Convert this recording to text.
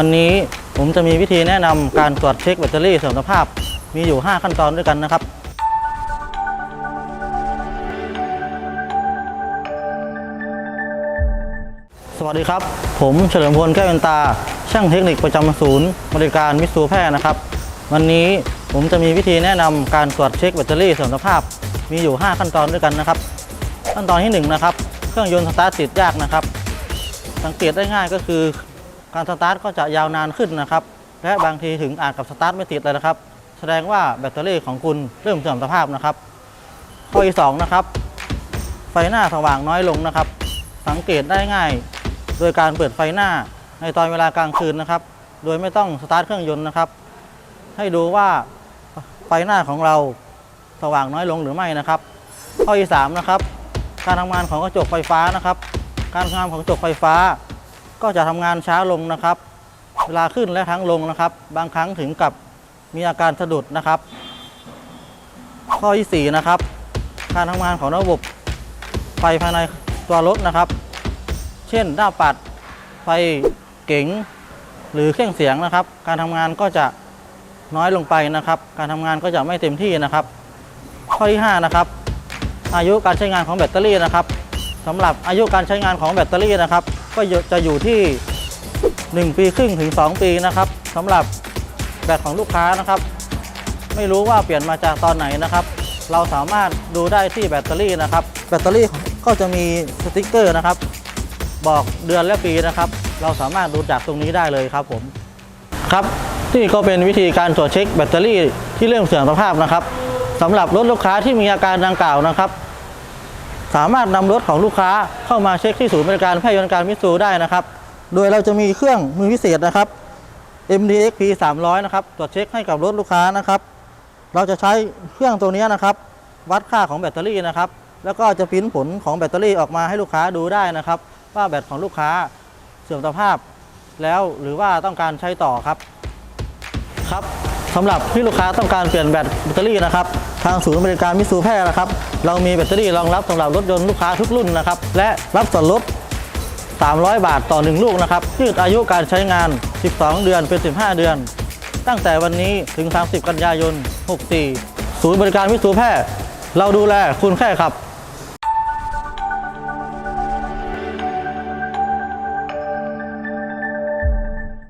วันนี้ผมจะมีวิธีแนะนำการตรวจเช็คแบตเตอรี่สื่อมสภาพ มีอยู่ 5 ขั้นตอนด้วยกันนะครับ สวัสดีครับ ผมเฉลิมพลแก้วเวนตา ช่างเทคนิคประจำศูนย์บริการมิตซูแพรนะครับ วันนี้ผมจะมีวิธีแนะนำการตรวจเช็คแบตเตอรี่สื่อมสภาพ มีอยู่ 5 ขั้นตอนด้วยกันนะครับ ขั้นตอนที่1นะครับ เครื่องยนต์สตาร์ทติดยากนะครับ สังเกตได้ง่ายก็คือ การสตาร์ทก็จะยาวนานขึ้นนะครับ และบางทีถึงอาจกับสตาร์ทไม่ติดเลยนะครับ แสดงว่าแบตเตอรี่ของคุณเริ่มเสื่อมสภาพนะครับ ข้อที่สองนะครับ ไฟหน้าสว่างน้อยลงนะครับ สังเกตได้ง่าย โดยการเปิดไฟหน้าในตอนเวลากลางคืนนะครับ โดยไม่ต้องสตาร์ทเครื่องยนต์นะครับ ให้ดูว่าไฟหน้าของเราสว่างน้อยลงหรือไม่นะครับ ข้อที่สามนะครับ การทำงานของกระจกไฟฟ้านะครับ การทำงานของกระจกไฟฟ้า ก็จะทำงานช้าลงนะครับ เวลาขึ้นและทั้งลงนะครับ บางครั้งถึงกับมีอาการสะดุดนะครับ ข้อที่สี่นะครับ การทำงานของระบบไฟภายในตัวรถนะครับ เช่นหน้าปัดไฟเก๋งหรือเครื่องเสียงนะครับ การทำงานก็จะน้อยลงไปนะครับ การทำงานก็จะไม่เต็มที่นะครับ ข้อที่ห้านะครับ อายุการใช้งานของแบตเตอรี่นะครับสำหรับอายุการใช้งานของแบตเตอรี่นะครับ ก็จะอยู่ที่ 1 ปีครึ่งถึง 2 ปีนะครับสำหรับแบตของลูกค้านะครับ ไม่รู้ว่าเปลี่ยนมาจากตอนไหนนะครับ เราสามารถดูได้ที่แบตเตอรี่นะครับ แบตเตอรี่ก็จะมีสติกเกอร์นะครับ บอกเดือนและปีนะครับ เราสามารถดูจากตรงนี้ได้เลยครับผมครับนี่ก็เป็นวิธีการตรวจเช็คแบตเตอรี่ที่เริ่มเสื่อมสภาพนะครับสำหรับรถลูกค้าที่มีอาการดังกล่าวนะครับ สามารถนำรถของลูกค้าเข้ามาเช็คที่ศูนย์บริการแพทย์ยนต์การมิตซูได้นะครับ โดยเราจะมีเครื่องมือพิเศษนะครับ MDXP 300 นะครับ ตรวจเช็คให้กับรถลูกค้านะครับ เราจะใช้เครื่องตัวนี้นะครับ วัดค่าของแบตเตอรี่นะครับ แล้วก็จะพิมพ์ผลของแบตเตอรี่ออกมาให้ลูกค้าดูได้นะครับ ว่าแบตของลูกค้าเสื่อมสภาพ แล้วหรือว่าต้องการใช้ต่อครับครับ สำหรับที่ลูกค้าต้องการเปลี่ยนแบตแบตเตอรี่นะครับ ทางศูนย์บริการมิตซูแพร่นะครับ เรามีแบตเตอรี่รองรับสำหรับรถยนต์ลูกค้าทุกรุ่นนะครับ และรับส่วนลด 300 บาทต่อ 1 ลูกนะครับ ยืดอายุการใช้งาน 12 เดือนเป็น 15 เดือน ตั้งแต่วันนี้ถึง 30 กันยายน 64 ศูนย์บริการมิตซูแพร่เราดูแลคุณแค่ขับ